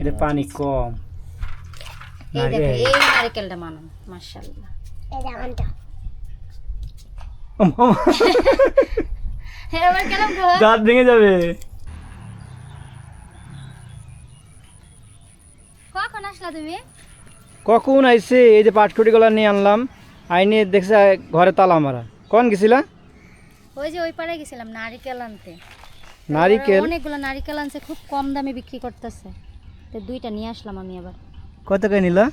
এটা পানি কম। এই দেখো। এই নারকেলটা মানান মাশাআল্লাহ। এটা আমারটা। ওম, ওম, হ্যাঁ আবার কেমন দাঁত ভেঙে যাবে। কখন আসলা তুমি? কখন আইছে? এই যে পাটকুটি গুলা নিয়ে আনলাম। আইনে দেখছে ঘরে তালা মারা। কখন গেছিলা? ওই যে ওই পাড়ে গেছিলাম নারকেল আনতে। নারিকেল? অনেকগুলো নারকেল আনছে খুব কম দামে বিক্রি করতেছে। তো দুইটা নিয়ে আসলাম আমি আবার। কত করে নিলা?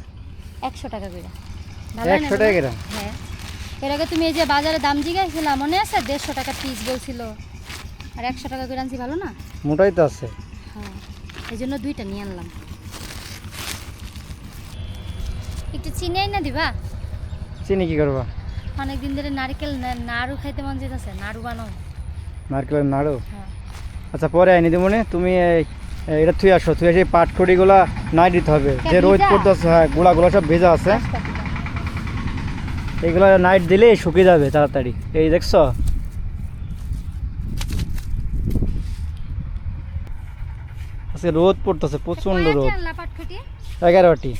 একশো টাকা করে। একশো টাকা করে? হ্যাঁ। এর আগে তুমি এই যে বাজারে দাম জিজ্ঞাসা মনে আছে? দেড়শো টাকা পিস বলছিল। আর একশো টাকা করে আনছি ভালো না? মোটাই তো আছে। হ্যাঁ। এই জন্য দুইটা নিয়ে আনলাম। একটু চিনি না দিবা? চিনি কি করবা? অনেক দিন ধরে নারকেল নাড়ু খাইতে মন যেতেছে নাড়ু বানাও। নারকেলের নাড়ু? হ্যাঁ। আচ্ছা পরে আইনি দিব মনে তুমি এটা থুই আসো থুই এসে পাটখড়িগুলা নাই দিতে হবে। যে রোদ পড়তেছে হ্যাঁ গুঁড়াগুলো সব ভেজা আছে। এগুলো নাইট দিলে শুকিয়ে যাবে তাড়াতাড়ি। এই দেখছ? আজকে রোদ পড়তেছে প্রচণ্ড রোদ। এগারোটি?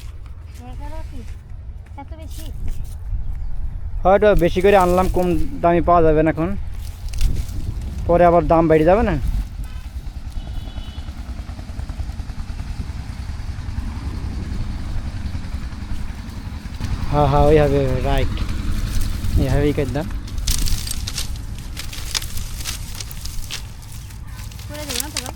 হয়তো বেশি করে আনলাম কম দামি পাওয়া যাবে না এখন। পরে আবার দাম বেড়ে যাবে না? হ্যাঁ হ্যাঁ ওইভাবে রাইট এইভাবেই করে দাম করে দেবো না তোরা?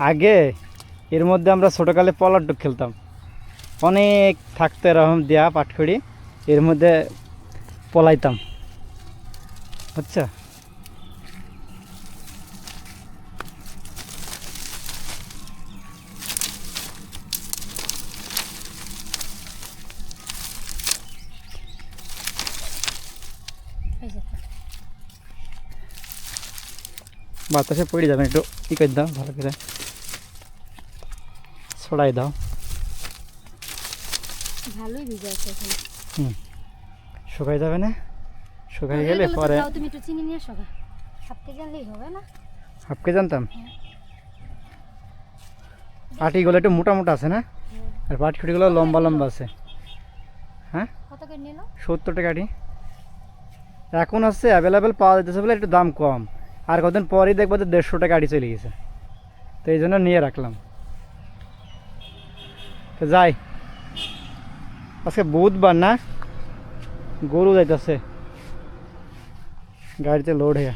আগে এর মধ্যে আমরা ছোটোকালে পলারটুক খেলতাম অনেক থাকতো এরকম দেয়া পাটখড়ি, এর মধ্যে পলাইতাম। তো। বাতাসে পড়ে যাবেন একটু ই করে দাও, ভালো করে? ছড়াই দাও। ভালোই ভিজে আছে এখানে। হুম। শুকাই যাবে না? শুকাই গেলে পরে তুমি একটু চিনি নিয়ে আসো গা। হাফ কেজি আনলেই হবে না? হাফকে জানতাম? আটিগুলো একটু মোটা মোটা আছে না? আর পাটখড়িগুলো লম্বা লম্বা আছে। হ্যাঁ? কত করে নিল? সত্তর টাকা আটি। এখন হচ্ছে অ্যাভেলেবেল পাওয়া যেতেছে বলে একটু দাম কম। আর কতদিন পরেই দেখব যে দেড়শো টাকা আটি চলে গেছে। তো এই জন্য নিয়ে রাখলাম। তো যাই। আজকে বুধবার না গরু যাইতেছে। গাড়িতে লোড হয়ে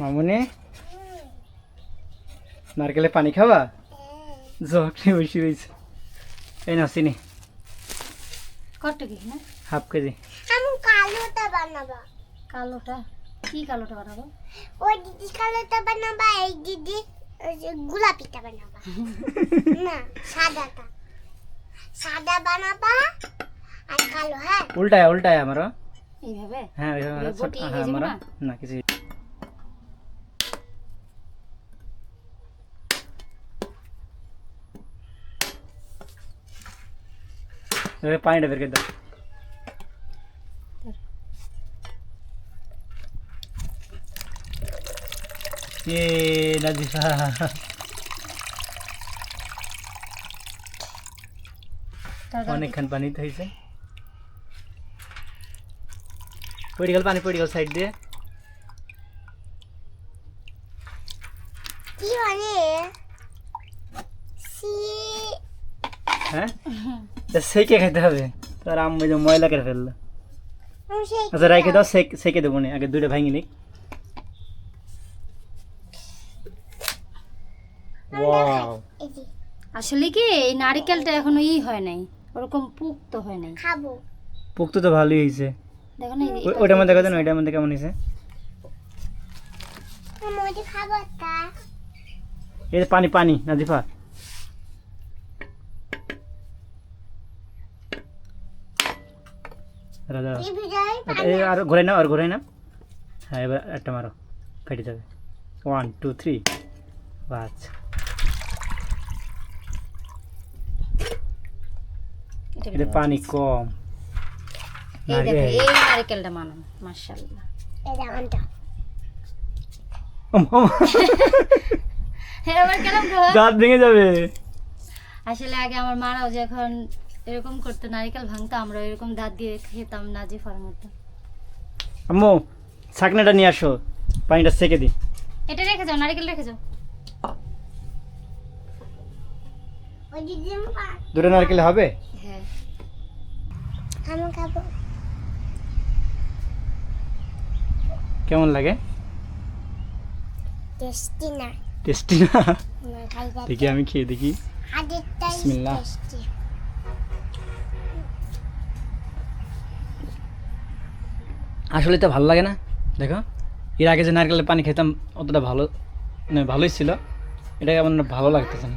মামুনি নারকেলে পানি খাবা? জগটি বেশি হয়েছে এই না চিনি কত কি না হাফ কেজি। আমি কালোটা বানাবো। কালোটা? কি কালোটা বানাবো? ওই দিদি কালোটা বানাবা এই দিদি গোলাপিটা বানাবা। না সাদাটা। সাদা বানাবা আর কালো হ্যাঁ? উল্টায় উল্টায় আমারও এইভাবে? হ্যাঁ ওইভাবে এ আমারও ছোট- বটি হ্যাঁ হয়ে? না কিছু পানিটা বের করে দাও। এ নাজিফা তারপর অনেকক্ষণ পানি তো হয়েছে। পড়ে গেল পানি পড়ে গেল সাইড দিয়ে। কি মানে? হ্যাঁ? সেকে খেতে হবে। তার আম্মু যে ময়লা করে ফেলল। আচ্ছা রাইখে দাও সেক সেকে দেবো না। আগে দুটো ভাঙি নিক আসলে কি এই নারকেলটা এখনও ই হয় নাই ওরকম পুক্ত হয় নাই। খাব। পুক্ত তো ভালোই হয়েছে দেখো না ওইটার মধ্যে দেখো না ওইটার মধ্যে কেমন হয়েছে এই পানি পানি নাজিফা। রাজা আর ঘোরে না আর ঘুরে না হ্যাঁ এবার একটা মারো। ফেটে যাবে। ওয়ান টু থ্রি আচ্ছা এটা পানি কম। এই দেখো এই নারকেলটা মানান মাশাআল্লাহ। এটা ওম, ওম, দাঁত ভেঙে যাবে। আসলে আগে আমার মারাও যখন এরকম করতো নারকেল ভাঙতো আমরা এরকম দাঁত দিয়ে খেতাম নাজিফার মতো। আম্মু ছাকনাটা নিয়ে আসো। পানিটা সেকে দিই। এটা রেখে যাও নারকেল রেখে যাও। দুটো নারকেল হবে? হ্যাঁ। আমি খাব। কেমন লাগে? টেস্টি না। টেস্টি না? দেখি আমি খেয়ে দেখি। বিসমিল্লাহ। আসলে তো ভালো লাগে না। দেখো এর আগে যে নারকেলের পানি খেতাম অতটা ভালো মানে ভালোই ছিল। এটা কেমন ভালো লাগতেছে না।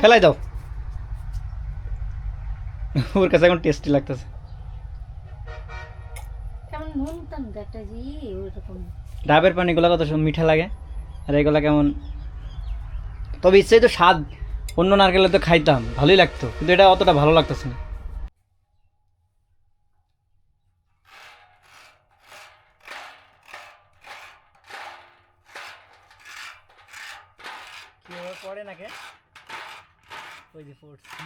ফেলাই দাও। ওর কাছে এখন টেস্টি লাগতেছে। ডাবের পানিগুলো কত মিঠা লাগে। আর এগুলো কেমন তবে ইচ্ছে তো স্বাদ। অন্য নারকেলে তো খাইতাম ভালোই লাগতো। কিন্তু এটা অতটা ভালো লাগতেছে না। পড়ে নাকি? ওই যে পড়ছে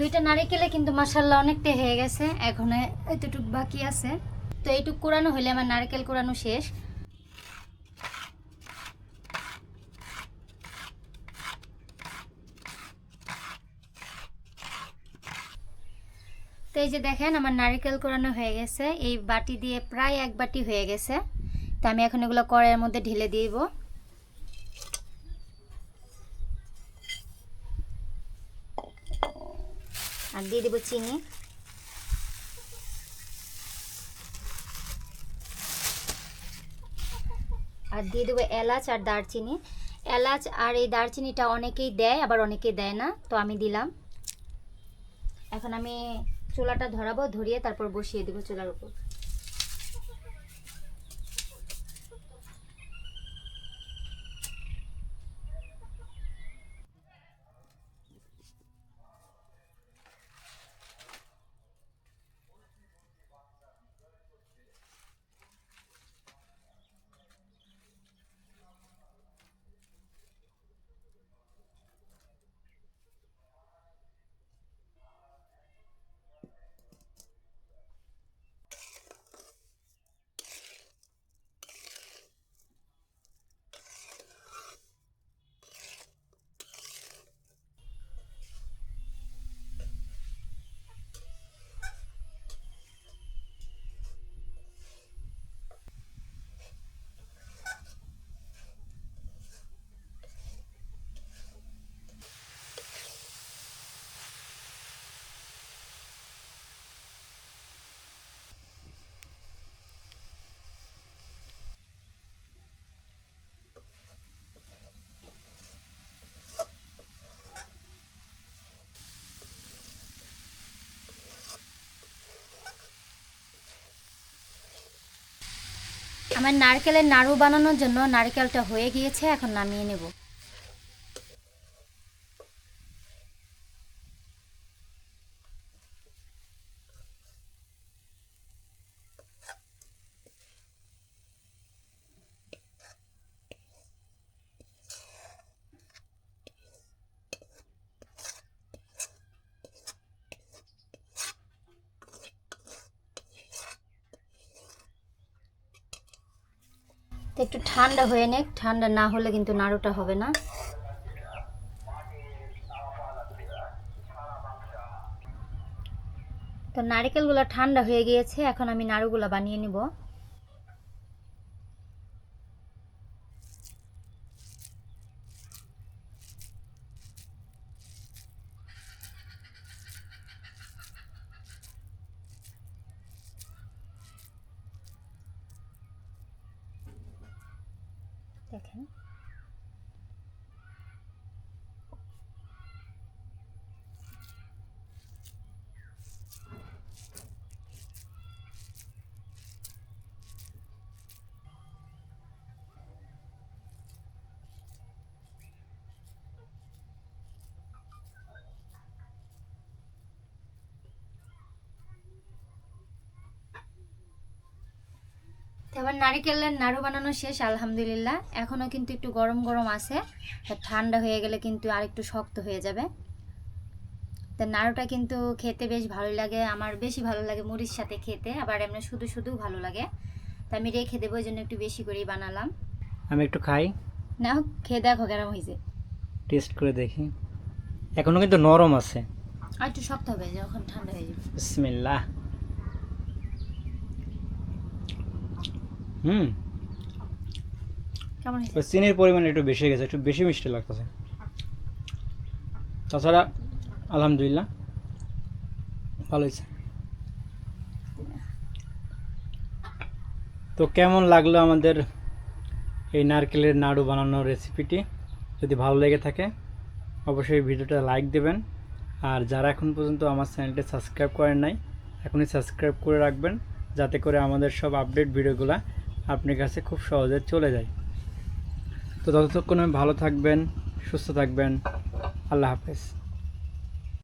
দুইটা নারিকেলে কিন্তু মাসাল্লাহ অনেকটা হয়ে গেছে। এখন এতটুক বাকি আছে। তো এইটুক কোরানো হলে আমার নারকেল কোরানো শেষ। তো এই যে দেখেন আমার নারকেল কোরানো হয়ে গেছে। এই বাটি দিয়ে প্রায় এক বাটি হয়ে গেছে। তো আমি এখন এগুলো কড়াইয়ের মধ্যে ঢেলে দিব। দিয়ে দেবো চিনি। আর দিয়ে দেবো এলাচ আর দারচিনি। এলাচ আর এই দারচিনিটা অনেকেই দেয়, আবার অনেকেই দেয় না, তো আমি দিলাম। এখন আমি চুলাটা ধরাবো, ধরিয়ে তারপর বসিয়ে দেবো চুলার উপর। আমার নারকেলের নাড়ু বানানোর জন্য নারকেলটা হয়ে গিয়েছে এখন নামিয়ে নেব। তো একটু ঠান্ডা হয়ে নেক, ঠান্ডা না হলে কিন্তু নাড়ুটা হবে না। তো নারিকেলগুলো ঠান্ডা হয়ে গিয়েছে, এখন আমি নাড়ুগুলো বানিয়ে নিব। দেখেন তো আমার নারিকেলের নাড়ু বানানো শেষ আলহামদুলিল্লাহ। এখনও কিন্তু একটু গরম গরম আছে। ঠান্ডা হয়ে গেলে কিন্তু আর একটু শক্ত হয়ে যাবে। তা নাড়ুটা কিন্তু খেতে বেশ ভালো লাগে। আমার বেশি ভালো লাগে মুড়ির সাথে খেতে আবার এমনি শুধু শুধু ভালো লাগে। তা আমি রেখে দেবো ওই জন্য একটু বেশি করেই বানালাম। আমি একটু খাই। না খেয়ে দেখো কেরম হয়েছে। টেস্ট করে দেখি। এখনও কিন্তু নরম আছে। আর একটু শক্ত হবে যখন ঠান্ডা হয়ে যাবে। বিসমিল্লাহ। হুম। কেমন চিনির পরিমাণ একটু বেশি গেছে একটু বেশি মিষ্টি লাগতেছে। তাছাড়া আলহামদুলিল্লাহ ভালো হয়েছে। তো কেমন লাগল আমাদের এই নারকেলের নাড়ু বানানোর রেসিপিটি যদি ভালো লেগে থাকে অবশ্যই ভিডিওটা লাইক দেবেন। আর যারা এখন পর্যন্ত আমার চ্যানেলটি সাবস্ক্রাইব করেন নাই এখনই সাবস্ক্রাইব করে রাখবেন যাতে করে আমাদের সব আপডেট ভিডিওগুলো আপনার কাছে খুব সহজে চলে যায়। তো ততক্ষণ ভালো থাকবেন সুস্থ থাকবেন। আল্লাহ হাফেজ।